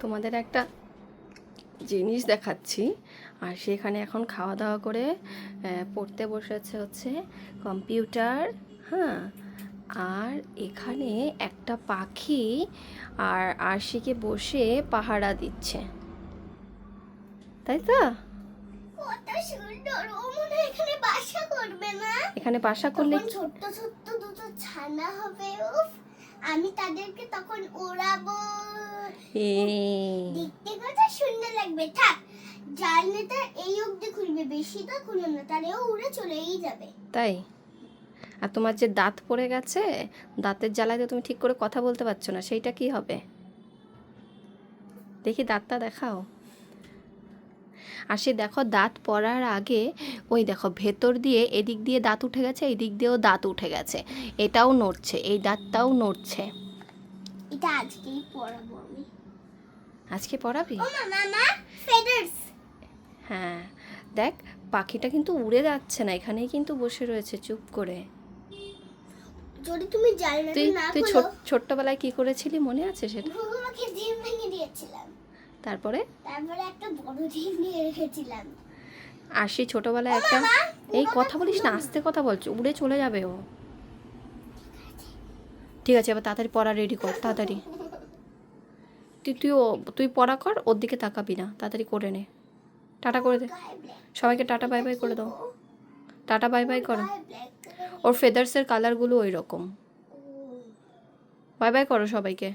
তোমাদের একটা জিনিস দেখাচ্ছি। আর সেখানে এখন খাওয়া দাওয়া করে পড়তে বসেছে হচ্ছে কম্পিউটার হ্যাঁ? আর এখানে একটা পাখি আর আরশিকে বসে পাহারা দিচ্ছে। তাই তো? এখানে বাসা করবে না। এখানে বাসা করলে ছোট্ট ছোট্ট দুটো ছানা হবে আমি তাদেরকে তখন ওড়াবো। দেখতে কত সুন্দর লাগবে। থাক এই অবধি খুলবে বেশি তো খুলবে না তাহলে উড়ে চলেই যাবে। তাই? আর তোমার যে দাঁত পড়ে গেছে দাঁতের জ্বালায় তো তুমি ঠিক করে কথা বলতে পারছ না সেইটা কি হবে? দেখি দাঁতটা দেখাও। আর সে দেখো দাঁত পড়ার আগে ওই দেখো ভেতর দিয়ে এদিক দিয়ে দাঁত উঠে গেছে এদিক দিয়েও দাঁত উঠে গেছে। এটাও নড়ছে এই দাঁতটাও নড়ছে। এটা আজকেই পড়াবো আমি। আজকে পড়াবি? হ্যাঁ দেখ পাখিটা কিন্তু উড়ে যাচ্ছে না এখানেই কিন্তু বসে রয়েছে চুপ করে। যদি তুমি তুই তুই ছোট- ছোট্টবেলায় কি করেছিলি মনে আছে সেটা? ডিম ভেঙে দিয়েছিলাম। তারপরে? তারপরে একটা বড় ডিম নিয়ে রেখেছিলাম। আর সেই ছোটবেলায় একটা এই কথা বলিস না না। আস্তে কথা বলছো উড়ে চলে যাবে ও। ঠিক আছে। এবার তাড়াতাড়ি পড়া রেডি কর তাড়াতাড়ি। তুই তুই তুই পড়া কর, ওর দিকে তাকাবি না, তাড়াতাড়ি করে নে। টাটা করে দে। সবাইকে টাটা, বাই বাই করে দাও। টাটা, বাই বাই করো। ওর ফেদার্সের কালারগুলো ওই রকম বাই বাই করো সবাইকে।